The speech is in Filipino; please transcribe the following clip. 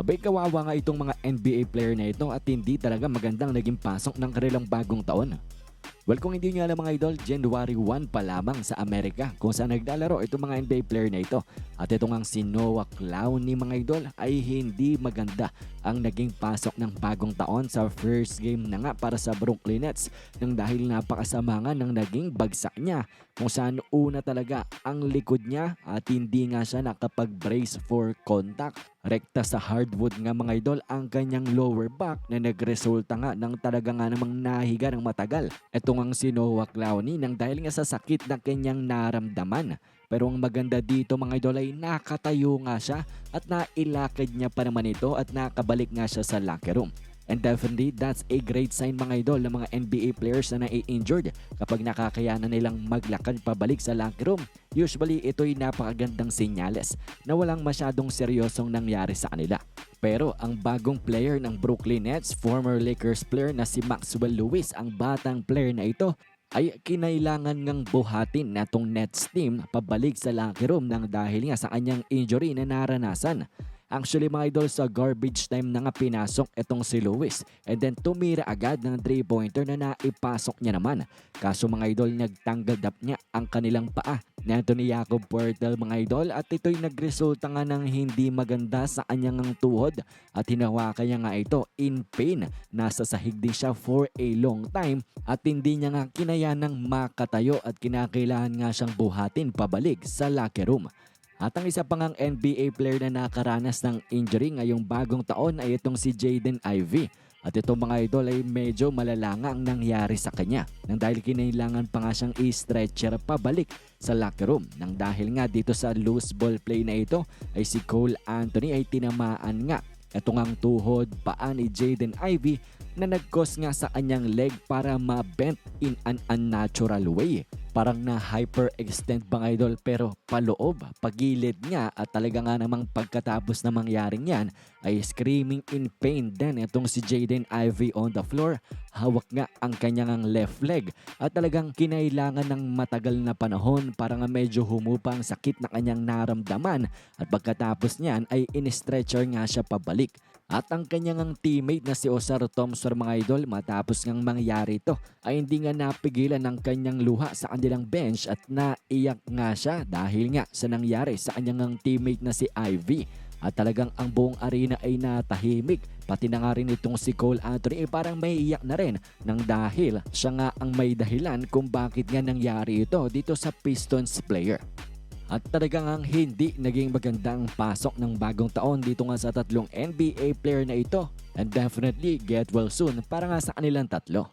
Abay kawawa nga itong mga NBA player na ito at hindi talaga magandang naging pasok ng kanilang bagong taon. Well, kung hindi nyo alam mga idol, January 1 pa lamang sa Amerika kung saan naglalaro itong mga NBA player na ito. At ito nga si Noah Clowney mga idol ay hindi maganda ang naging pasok ng bagong taon sa first game na nga para sa Brooklyn Nets nang dahil napakasama nga ng naging bagsak niya kung saan una talaga ang likod niya at hindi nga siya nakapag-brace for contact. Rekta sa hardwood nga mga idol ang kanyang lower back na nagresulta nga ng talaga nga namang nahiga ng matagal. Ito nga si Noah Clowney nang dahil nga sa sakit na kanyang naramdaman. Pero ang maganda dito mga idol ay nakatayo nga siya at nailakad niya pa naman ito at nakabalik nga siya sa locker room. And definitely, that's a great sign mga idol ng mga NBA players na nai-injured kapag nakakayanan nilang maglakad pabalik sa locker room. Usually, ito'y napakagandang senyales na walang masyadong seryosong nangyari sa kanila. Pero ang bagong player ng Brooklyn Nets, former Lakers player na si Maxwell Lewis, ang batang player na ito, ay kinailangan ngang buhatin na Nets team pabalik sa locker room nang dahil nga sa kanyang injury na naranasan. Actually mga idol sa garbage time na nga pinasok itong si Lewis and then tumira agad ng 3-pointer na naipasok niya naman. Kaso mga idol nagtanggal up niya ang kanilang paa ni Anthony Jacob Puertel mga idol at ito'y nagresulta nga ng hindi maganda sa kanyang tuhod at hinawakan niya nga ito in pain. Nasa sahig din siya for a long time at hindi niya nga kinayanang makatayo at kinakailangan nga siyang buhatin pabalik sa locker room. At ang isa pang ang NBA player na nakaranas ng injury ngayong bagong taon ay itong si Jaden Ivey. At itong mga idol ay medyo malala nga ang nangyari sa kanya nang dahil kinailangan pa nga siyang i-stretcher pabalik sa locker room. Nang dahil nga dito sa loose ball play na ito ay si Cole Anthony ay tinamaan nga ito ngang tuhod paa ni Jaden Ivey na nag-cause nga sa kanyang leg para ma-bent in an unnatural way. Parang na hyperextend bang idol pero paloob, pagilid nga at talaga nga namang pagkatapos na mangyaring yan ay screaming in pain din itong si Jaden Ivey on the floor. Hawak nga ang kanyang left leg at talagang kinailangan ng matagal na panahon para nga medyo humupa ang sakit na kanyang naramdaman at pagkatapos niyan ay in-stretcher nga siya pabalik. At ang kanyang teammate na si Osar Thompson mga idol matapos ngang mangyari ito ay hindi nga napigilan ng kanyang luha sa kanilang bench at naiyak nga siya dahil nga sa nangyari sa kanyang teammate na si Ivy. At talagang ang buong arena ay natahimik. Pati na nga rin itong si Cole Anthony ay parang may iyak na rin nang dahil siya nga ang may dahilan kung bakit nga nangyari ito dito sa Pistons player. At talagang ang hindi naging magandang pasok ng bagong taon dito nga sa tatlong NBA player na ito. And definitely get well soon para nga sa kanilang tatlo.